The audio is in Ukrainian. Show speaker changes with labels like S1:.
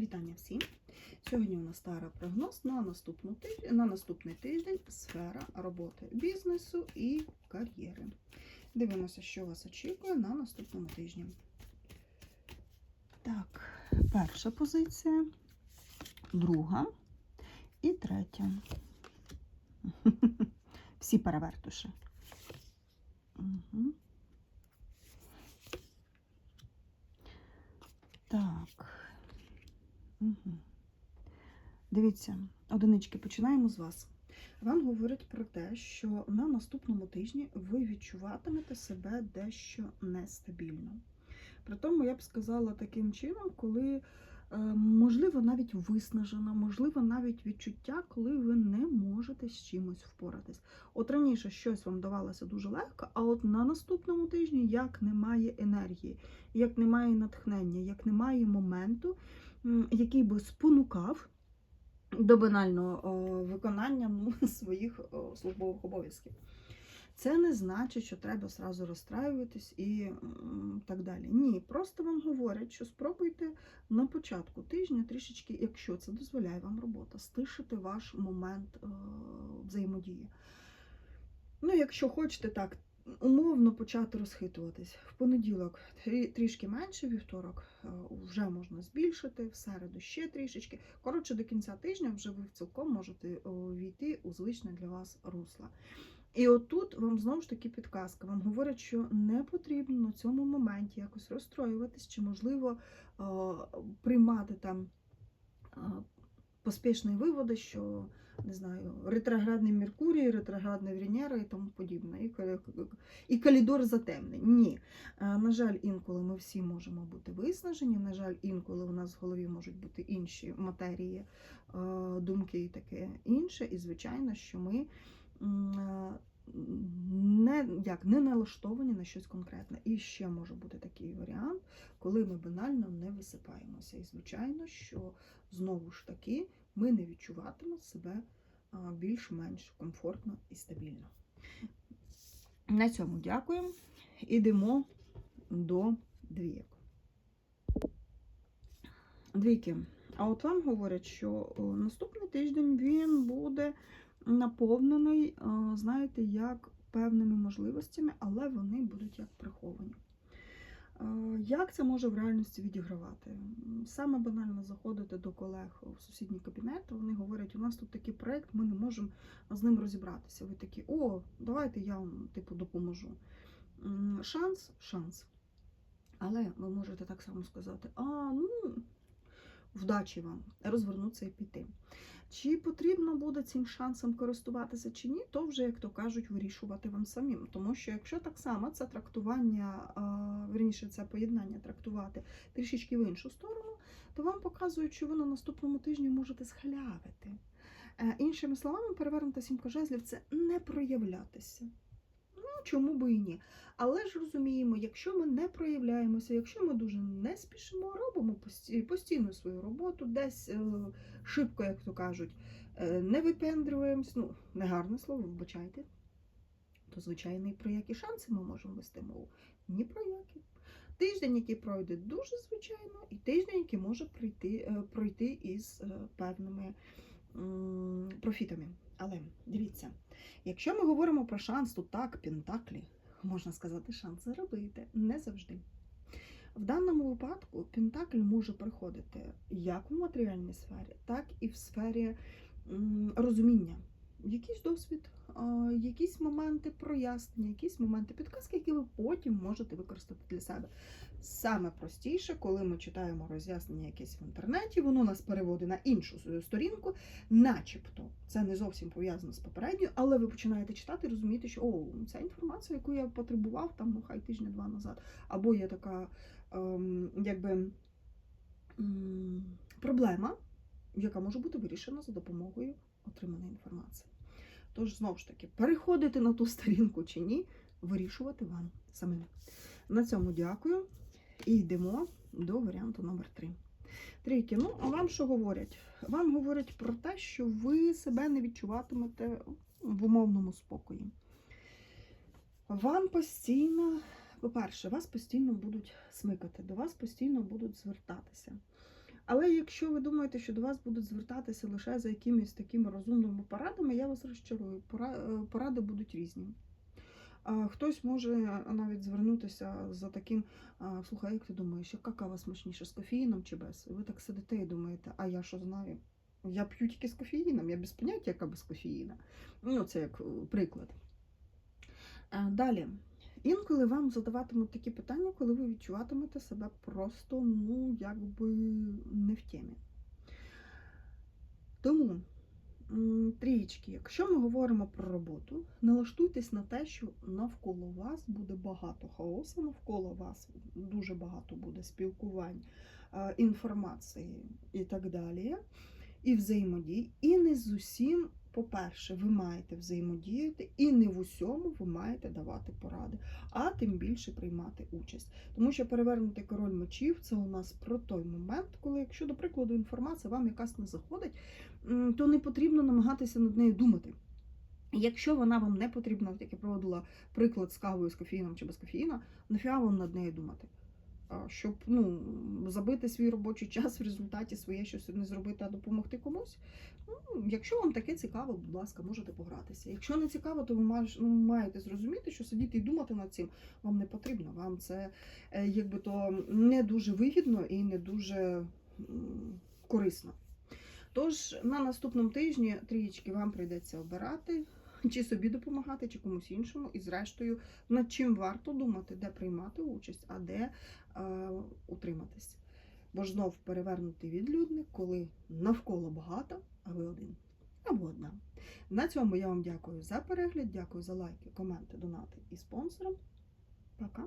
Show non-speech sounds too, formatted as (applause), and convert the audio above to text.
S1: Вітання всім! Сьогодні у нас стара прогноз на, наступну на наступний тиждень сфера роботи бізнесу і кар'єри. Дивимося, що вас очікує на наступному тижні. Так, перша позиція, друга і третя. (laughs) Всі перевертуші. Так. Угу. Дивіться, одинички, починаємо з вас. Вам говорять про те, що на наступному тижні ви відчуватимете себе дещо нестабільно. При тому, я б сказала таким чином, коли, е, можливо, навіть виснажена, можливо, навіть відчуття, коли ви не можете з чимось впоратись. От раніше щось вам давалося дуже легко, а от на наступному тижні як немає енергії, як немає натхнення, як немає моменту, який би спонукав до банального о, виконання ну, (laughs) своїх о, службових обов'язків. Це не значить, що треба сразу розстраюватись і так далі. Ні, просто вам говорять, що спробуйте на початку тижня трішечки, якщо це дозволяє вам робота, стишити ваш момент е, взаємодії. Ну, якщо хочете так, умовно почати розхитуватись. В понеділок трішки менше, вівторок е, вже можна збільшити, в середу ще трішечки. Коротше, до кінця тижня вже ви цілком можете війти у звичне для вас русло. І отут вам знову ж таки підказка. Вам говорять, що не потрібно на цьому моменті якось розстроюватись, чи можливо е, приймати там е, поспішні виводи, що не знаю, ретроградний Меркурій, ретроградна Венера і тому подібне, і, і калідор затемнень. Ні. Е, На жаль, інколи ми всі можемо бути виснажені. На жаль, інколи у нас в голові можуть бути інші матерії, е, думки і таке інше. І звичайно, що ми е, не, як, не налаштовані на щось конкретне. І ще може бути такий варіант, коли ми банально не висипаємося. І звичайно, що знову ж таки ми не відчуватимемо себе більш-менш комфортно і стабільно. На цьому дякуємо. Ідемо до двійок. Двійки. А от вам говорять, що наступний тиждень він буде наповнений, е, знаєте, як певними можливостями, але вони будуть як приховані. Як це може в реальності відігравати? Саме банально заходити до колег в сусідній кабінет, вони говорять, у нас тут такий проєкт, ми не можемо з ним розібратися. Ви такі, о, давайте я вам типу допоможу. Шанс, шанс. Але ви можете так само сказати, а ну, вдачі вам, розвернутися і піти. Чи потрібно буде цим шансом користуватися чи ні, то вже, як то кажуть, вирішувати вам самим. Тому що якщо так само це трактування, верніше, це поєднання трактувати трішечки в іншу сторону, то вам показують, що ви на наступному тижні можете схалявити. Е, Іншими словами, перевернута сімка жезлів це не проявлятися. Чому би і ні. Але ж розуміємо, якщо ми не проявляємося, якщо ми дуже не спішимо, робимо постійно свою роботу, десь е, шибко, як то кажуть, е, не випендрюємось, ну, негарне слово, вибачайте, то, звичайно, і про які шанси ми можемо вести мову? Ні про які. Тиждень, який пройде дуже звичайно, і тиждень, який може прийти, е, пройти із певними профітами. Але дивіться, якщо ми говоримо про шанс, то так, пентаклі, можна сказати, шанс заробити не завжди. В даному випадку Пентакль може приходити як в матеріальній сфері, так і в сфері розуміння. Якийсь досвід, якісь моменти прояснення, якісь моменти підказки, які ви потім можете використати для себе. Саме простіше, коли ми читаємо роз'яснення якесь в інтернеті, воно нас переводить на іншу сторінку, начебто це не зовсім пов'язано з попередньою, але ви починаєте читати і розуміти, що о, ця інформація, яку я потребував там, ну хай тижня-два назад, або є така ем, якби м, проблема, яка може бути вирішена за допомогою отриманої інформації. Тож, знову ж таки, переходити на ту сторінку чи ні, вирішувати вам самим. На цьому дякую. І йдемо до варіанту номер 3. Трійки, ну, а вам що говорять? Вам говорять про те, що ви себе не відчуватимете в умовному спокої. Вам постійно, по-перше, вас постійно будуть смикати, до вас постійно будуть звертатися. Але якщо ви думаєте, що до вас будуть звертатися лише за якимись такими розумними порадами, я вас розчарую. Е, Поради будуть різні. Хтось може навіть звернутися за таким, слухай, як ти думаєш, яка кава смачніша, з кофеїном чи без? Ви так сидите і думаєте, а я що знаю? Я п'ю тільки з кофеїном, я без поняття, яка без кофеїна. Ну, це як е, приклад. Е, Далі. Інколи вам задаватимуть такі питання, коли ви відчуватимете себе просто, ну, якби не в темі. Тому, трієчки, якщо ми говоримо про роботу, налаштуйтесь на те, що навколо вас буде багато хаосу, навколо вас дуже багато буде спілкувань, інформації і так далі, і взаємодій. І не з усім, по-перше, ви маєте взаємодіяти, і не в усьому ви маєте давати поради, а тим більше приймати участь. Тому що перевернутий король мечів це у нас про той момент, коли, якщо, до прикладу, інформація вам якась не заходить, то не потрібно намагатися над нею думати. Якщо вона вам не потрібна, як я проводила приклад з кавою з кофеїном чи без кофеїна, нафіга вам над нею думати. Щоб ну, забити свій робочий час в результаті своє щось не зробити, а допомогти комусь. Ну, якщо вам таке цікаво, будь ласка, можете погратися. Якщо не цікаво, то ви маєш- ну, маєте зрозуміти, що сидіти і думати над цим вам не потрібно. Вам це е, якби то не дуже вигідно і не дуже корисно. Тож на наступному тижні трієчки вам прийдеться обирати, чи собі допомагати, чи комусь іншому, і зрештою, над чим варто думати, де приймати участь, а де е, утриматись. Бо ж знов перевернутий відлюдник, коли навколо багато, а ви один або одна. На цьому я вам дякую за перегляд, дякую за лайки, коменти, донати і спонсорам. Пока!